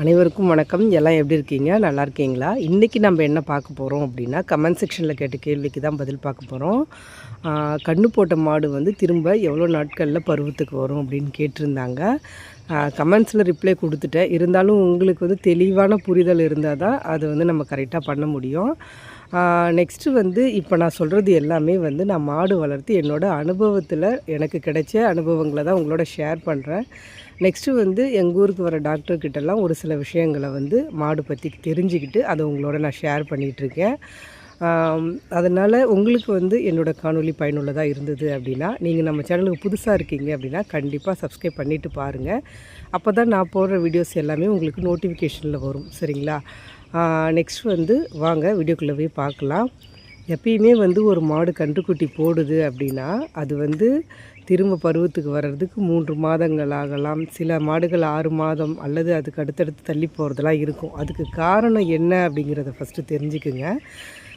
அனைவருக்கும் வணக்கம். எல்லாம் எப்படி இருக்கீங்க? நல்லா இருக்கீங்களா? இன்றைக்கி நம்ம என்ன பார்க்க போகிறோம் அப்படின்னா கமெண்ட் செக்ஷனில் கேட்ட கேள்விக்கு தான் பதில் பார்க்க போகிறோம் கண்ணு போட்ட மாடு வந்து திரும்ப எவ்வளோ நாட்களில் பருவத்துக்கு வரும் அப்படின்னு கேட்டிருந்தாங்க. கமெண்ட்ஸில் ரிப்ளை கொடுத்துட்டேன். இருந்தாலும் உங்களுக்கு வந்து தெளிவான புரிதல் இருந்தால் தான் அது வந்து நம்ம கரெக்டாக பண்ண முடியும். நெக்ஸ்ட்டு வந்து இப்போ நான் சொல்கிறது எல்லாமே வந்து நான் மாடு வளர்த்து என்னோடய அனுபவத்தில் எனக்கு கிடைச்ச அனுபவங்களை தான் உங்களோட ஷேர் பண்ணுறேன் நெக்ஸ்ட்டு வந்து எங்கள் ஊருக்கு வர டாக்டர்கிட்டலாம் ஒரு சில விஷயங்களை வந்து மாடு பற்றி தெரிஞ்சுக்கிட்டு அதை உங்களோட நான் ஷேர் பண்ணிகிட்ருக்கேன் அதனால் உங்களுக்கு வந்து என்னோடய காணொலி பயனுள்ளதாக இருந்தது அப்படின்னா நீங்கள் நம்ம சேனலுக்கு புதுசாக இருக்கீங்க அப்படின்னா கண்டிப்பாக சப்ஸ்கிரைப் பண்ணிவிட்டு பாருங்கள் அப்போ தான் நான் போடுற வீடியோஸ் எல்லாமே உங்களுக்கு நோட்டிஃபிகேஷனில் வரும் சரிங்களா? நெக்ஸ்ட் வந்து வாங்க வீடியோக்குள்ளே போய் பார்க்கலாம். எப்பயுமே வந்து ஒரு மாடு கன்றுக்குட்டி போடுது அப்படின்னா அது வந்து திரும்ப பருவத்துக்கு வர்றதுக்கு மூன்று மாதங்கள் ஆகலாம். சில மாடுகள் ஆறு மாதம் அல்லது அதுக்கு அடுத்தடுத்து தள்ளி போகிறதெல்லாம் இருக்கும். அதுக்கு காரணம் என்ன அப்படிங்கிறத ஃபஸ்ட்டு தெரிஞ்சுக்குங்க.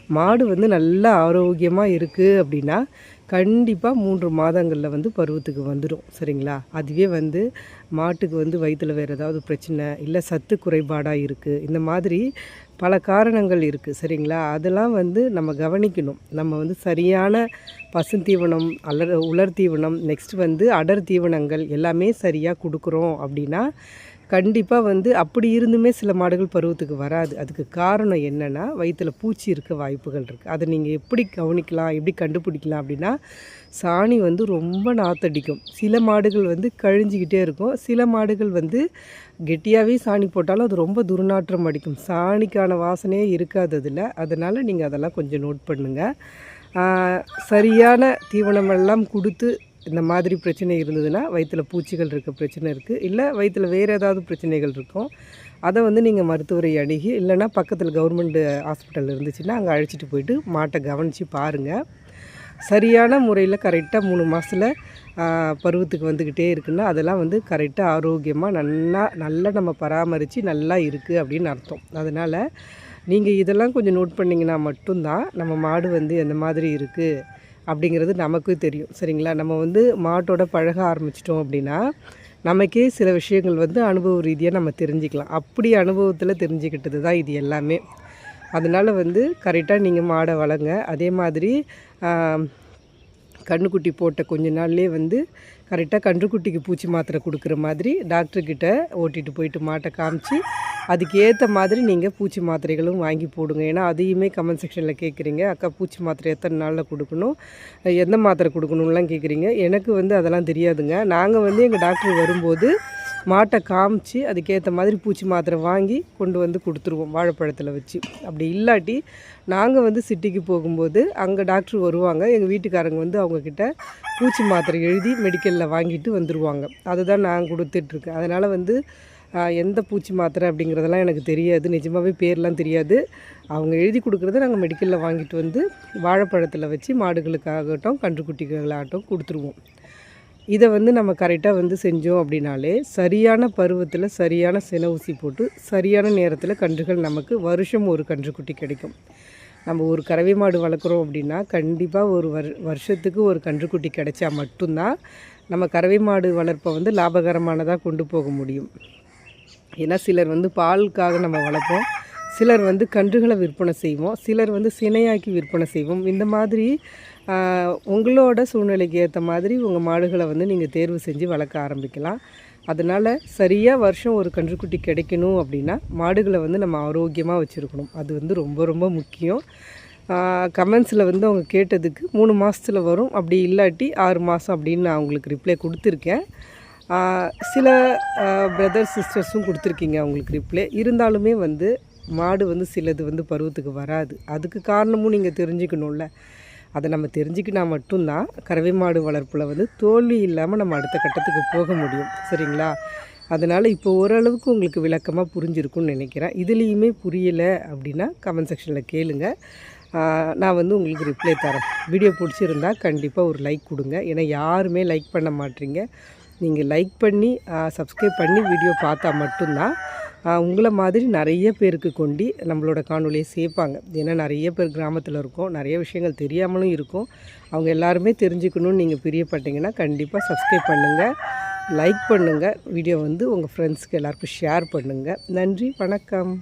மாடு வந்து நல்லா ஆரோக்கியமாக இருக்குது அப்படின்னா கண்டிப்பாக மூன்று மாதங்களில் வந்து பருவத்துக்கு வந்துடும் சரிங்களா? அதுவே வந்து மாட்டுக்கு வந்து வயிற்றில் வேறு ஏதாவது பிரச்சனை இல்லை சத்து குறைபாடாக இருக்குது இந்த மாதிரி பல காரணங்கள் இருக்குது சரிங்களா? அதெல்லாம் வந்து நம்ம கவனிக்கணும். நம்ம வந்து சரியான பசுந்தீவனம் அல்ல உலர் தீவனம் நெக்ஸ்ட் வந்து அடர் தீவனங்கள் எல்லாமே சரியாக கொடுக்குறோம் அப்படின்னா கண்டிப்பாக வந்து அப்படி இருந்துமே சில மாடுகள் பருவத்துக்கு வராது. அதுக்கு காரணம் என்னென்னா வயிற்றில் பூச்சி இருக்க வாய்ப்புகள் இருக்குது அதை நீங்கள் எப்படி கவனிக்கலாம் எப்படி கண்டுபிடிக்கலாம் அப்படின்னா சாணி வந்து ரொம்ப நாத்தடிக்கும். சில மாடுகள் வந்து கழிஞ்சிக்கிட்டே இருக்கும். சில மாடுகள் வந்து கெட்டியாகவே சாணி போட்டாலும் அது ரொம்ப துர்நாற்றம் அடிக்கும். சாணிக்கான வாசனையே இருக்காது அதில். அதனால் நீங்கள் அதெல்லாம் கொஞ்சம் நோட் பண்ணுங்கள் சரியான தீவனமெல்லாம் கொடுத்து இந்த மாதிரி பிரச்சனை இருந்ததுன்னா வயிற்றில் பூச்சிகள் இருக்க பிரச்சனை இருக்குது இல்லை வயிற்றில் வேறு ஏதாவது பிரச்சனைகள் இருக்கும். அதை வந்து நீங்கள் மருத்துவரை அணுகி இல்லைன்னா பக்கத்தில் கவர்மெண்ட் ஹாஸ்பிட்டல் இருந்துச்சுன்னா அங்கே அழைச்சிட்டு போயிட்டு மாட்டை கவனித்து பாருங்கள் சரியான முறையில் கரெக்டாக மூணு மாதத்தில் பருவத்துக்கு வந்துக்கிட்டே இருக்குன்னா அதெல்லாம் வந்து கரெக்டாக ஆரோக்கியமாக நல்லா நல்லா நம்ம பராமரித்து நல்லா இருக்குது அப்படின்னு அர்த்தம். அதனால் நீங்கள் இதெல்லாம் கொஞ்சம் நோட் பண்ணிங்கன்னா மட்டும்தான் நம்ம மாடு வந்து எந்த மாதிரி இருக்குது அப்படிங்கிறது நமக்கும் தெரியும். சரிங்களா? நம்ம வந்து மாட்டோட பழக ஆரம்பிச்சிட்டோம் அப்படின்னா நமக்கே சில விஷயங்கள் வந்து அனுபவ ரீதியாக நம்ம தெரிஞ்சுக்கலாம். அப்படி அனுபவத்தில் தெரிஞ்சுக்கிட்டது தான் இது எல்லாமே. அதனால் வந்து கரெக்டாக நீங்கள் மாடை வளங்க. அதே மாதிரி கண்ணுக்குட்டி போட்ட கொஞ்ச நாள்லேயே வந்து கரெக்டாக கன்றுக்குட்டிக்கு பூச்சி மாத்திரை கொடுக்குற மாதிரி டாக்டர்கிட்ட ஓட்டிகிட்டு போயிட்டு மாட்டை காமிச்சு அதுக்கு ஏற்ற மாதிரி நீங்கள் பூச்சி மாத்திரைகளும் வாங்கி போடுங்க. ஏன்னா அதையுமே கமெண்ட் செக்ஷனில் கேட்குறீங்க அக்கா பூச்சி மாத்திரை எத்தனை நாளில் கொடுக்கணும்? எந்த மாத்திரை கொடுக்கணும்லாம் கேட்குறீங்க எனக்கு வந்து அதெல்லாம் தெரியாதுங்க. நாங்கள் வந்து எங்கள் டாக்டர் வரும்போது மாட்டை காமிச்சு அதுக்கேற்ற மாதிரி பூச்சி மாத்திரை வாங்கி கொண்டு வந்து கொடுத்துருவோம் வாழைப்பழத்தில் வச்சு. அப்படி இல்லாட்டி நாங்கள் வந்து சிட்டிக்கு போகும்போது அங்கே டாக்டர் வருவாங்க. எங்கள் வீட்டுக்காரங்க வந்து அவங்கக்கிட்ட பூச்சி மாத்திரை எழுதி மெடிக்கலில் வாங்கிட்டு வந்துடுவாங்க அதுதான் நான் கொடுத்துட்ருக்கேன் அதனால் வந்து எந்த பூச்சி மாத்திரை அப்படிங்கிறதெல்லாம் எனக்கு தெரியாது. நிஜமாகவே பேர்லாம் தெரியாது. அவங்க எழுதி கொடுக்குறத நாங்கள் மெடிக்கலில் வாங்கிட்டு வந்து வாழைப்பழத்தில் வச்சு மாடுகளுக்காகட்டும் கன்றுக்குட்டிகளாகட்டும் கொடுத்துருவோம். இதை வந்து நம்ம கரெக்டாக வந்து செஞ்சோம் அப்படின்னாலே சரியான பருவத்தில் சரியான சென ஊசி போட்டு சரியான நேரத்தில் கன்றுகள் நமக்கு வருஷம் ஒரு கன்றுக்குட்டி கிடைக்கும். நம்ம ஒரு கறவை மாடு வளர்க்குறோம் அப்படின்னா கண்டிப்பாக ஒரு வர் வருஷத்துக்கு ஒரு கன்றுக்குட்டி கிடைச்சா மட்டும்தான் நம்ம கறவை மாடு வளர்ப்பை வந்து லாபகரமானதாக கொண்டு போக முடியும். ஏன்னா சிலர் வந்து பாலுக்காக நம்ம வளர்ப்போம். சிலர் வந்து கன்றுகளை விற்பனை செய்வோம். சிலர் வந்து சினையாக்கி விற்பனை செய்வோம். இந்த மாதிரி உங்களோட சூழ்நிலைக்கு ஏற்ற மாதிரி உங்கள் மாடுகளை வந்து நீங்கள் தேர்வு செஞ்சு வளர்க்க ஆரம்பிக்கலாம். அதனால் சரியாக வருஷம் ஒரு கன்றுக்குட்டி கிடைக்கணும் அப்படின்னா மாடுகளை வந்து நம்ம ஆரோக்கியமாக வச்சுருக்கணும். அது வந்து ரொம்ப ரொம்ப முக்கியம். கமெண்ட்ஸில் வந்து அவங்க கேட்டதுக்கு மூணு மாதத்தில் வரும். அப்படி இல்லாட்டி ஆறு மாதம் அப்படின்னு நான் அவங்களுக்கு ரிப்ளை கொடுத்துருக்கேன். சில பிரதர் சிஸ்டர்ஸும் கொடுத்துருக்கீங்க அவங்களுக்கு ரிப்ளை இருந்தாலுமே வந்து மாடு வந்து சிலது வந்து பருவத்துக்கு வராது. அதுக்கு காரணமும் நீங்கள் தெரிஞ்சுக்கணும்ல. அதை நம்ம தெரிஞ்சுக்கினா மட்டும்தான் கறவை மாடு வளர்ப்பில் வந்து தோல்வி இல்லாமல் நம்ம அடுத்த கட்டத்துக்கு போக முடியும். சரிங்களா? அதனால் இப்போ ஓரளவுக்கு உங்களுக்கு விளக்கமாக புரிஞ்சிருக்கும்னு நினைக்கிறேன். இதுலேயுமே புரியலை அப்படின்னா கமெண்ட் செக்ஷனில் கேளுங்க. நான் வந்து உங்களுக்கு ரிப்ளை தரேன். வீடியோ பிடிச்சிருந்தால் கண்டிப்பாக ஒரு லைக் கொடுங்க. ஏன்னா யாருமே லைக் பண்ண மாட்டீங்க. நீங்கள் லைக் பண்ணி சப்ஸ்கிரைப் பண்ணி வீடியோ பார்த்தா மட்டும்தான் உங்களை மாதிரி நிறைய பேருக்கு கொண்டு நம்மளோட காணொலியை சேர்ப்பாங்க ஏன்னா நிறைய பேர் கிராமத்தில் இருக்கோம் நிறைய விஷயங்கள் தெரியாமலும் இருக்கும். அவங்க எல்லாருமே தெரிஞ்சுக்கணும்னு நீங்கள் பிரியப்பட்டீங்கன்னா கண்டிப்பாக சப்ஸ்கிரைப் பண்ணுங்கள் லைக் பண்ணுங்கள் வீடியோ வந்து உங்கள் ஃப்ரெண்ட்ஸ்க்கு எல்லாருக்கும் ஷேர் பண்ணுங்கள் நன்றி வணக்கம்.